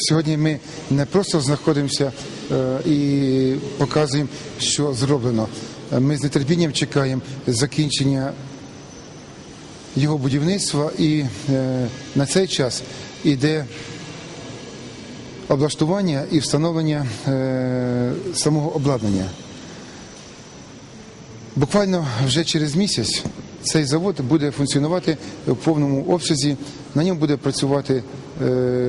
Сьогодні ми не просто знаходимося е, і показуємо, що зроблено. Ми з нетерпінням чекаємо закінчення його будівництва, і е, на цей час іде облаштування і встановлення е, самого обладнання. Буквально вже через місяць цей завод буде функціонувати в повному обсязі. На ньому буде працювати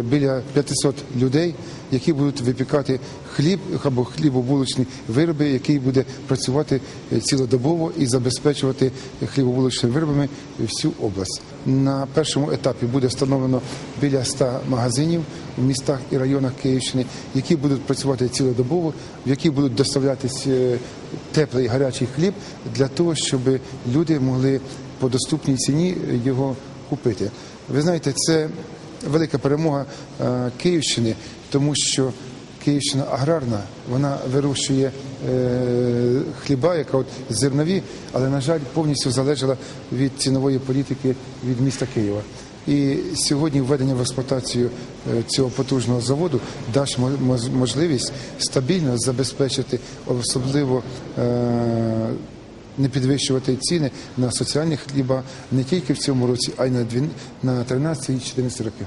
біля 500 людей, які будуть випікати хліб або хлібобулочні вироби, який буде працювати е, цілодобово і забезпечувати хлібобулочними виробами всю область. На першому етапі буде встановлено біля 100 магазинів в містах і районах Київщини, які будуть працювати цілодобово, в які будуть доставлятись е, теплий гарячий хліб для того, щоб люди могли по доступній ціні його купити. Ви знаєте, це велика перемога е, Київщини, тому що Київщина аграрна, вона вирощує е, хліба, яка от зернові, але на жаль повністю залежала від цінової політики від міста Києва. І сьогодні введення в експлуатацію е, цього потужного заводу дасть можливість стабільно забезпечити особливо е, не підвищувати ціни на соціальні хліба не тільки в цьому році, а й на 13 і 14 років.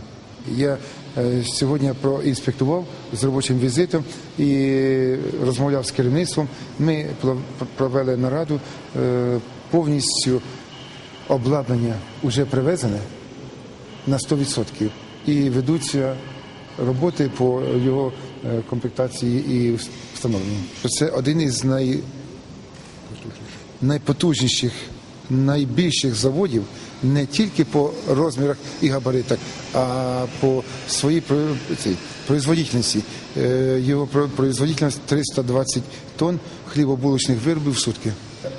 Я е, сьогодні проінспектував з робочим візитом і розмовляв з керівництвом. Ми провели нараду е, повністю обладнання вже привезене на 100% і ведуться роботи по його е, комплектації і встановленню. Це один із най... найпотужніших, найбільших заводів не тільки по розмірах і габаритах, а по своїй про- производительності. Е, Його про- производительність 320 тонн хлібобулочних виробів в сутки.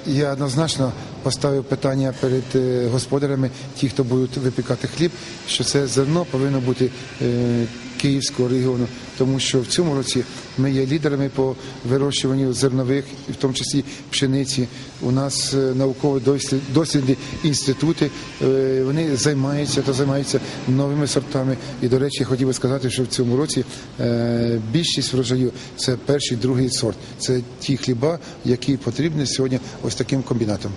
Я однозначно поставив питання перед е, господарями, ті, хто будуть випікати хліб, що це зерно повинно бути е, київського регіону, тому що в цьому році ми є лідерами по вирощуванню зернових, в тому числі пшениці. У нас е, науково-дослідні інститути, е, вони займаються та займаються новими сортами. І, до речі, хотів би сказати, що в цьому році е, більшість врожаю це перший, другий сорт. Це ті хліба, які потрібні сьогодні ось таким комбінатом.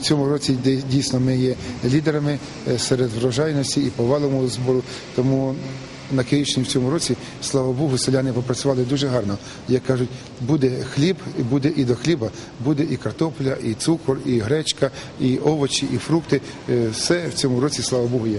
В цьому році дійсно ми є лідерами серед врожайності і по валовому збору. Тому на Київщині в цьому році, слава Богу, селяни попрацювали дуже гарно. Як кажуть, буде хліб, буде і до хліба, буде і картопля, і цукор, і гречка, і овочі, і фрукти. Е, Все в цьому році, слава Богу, є.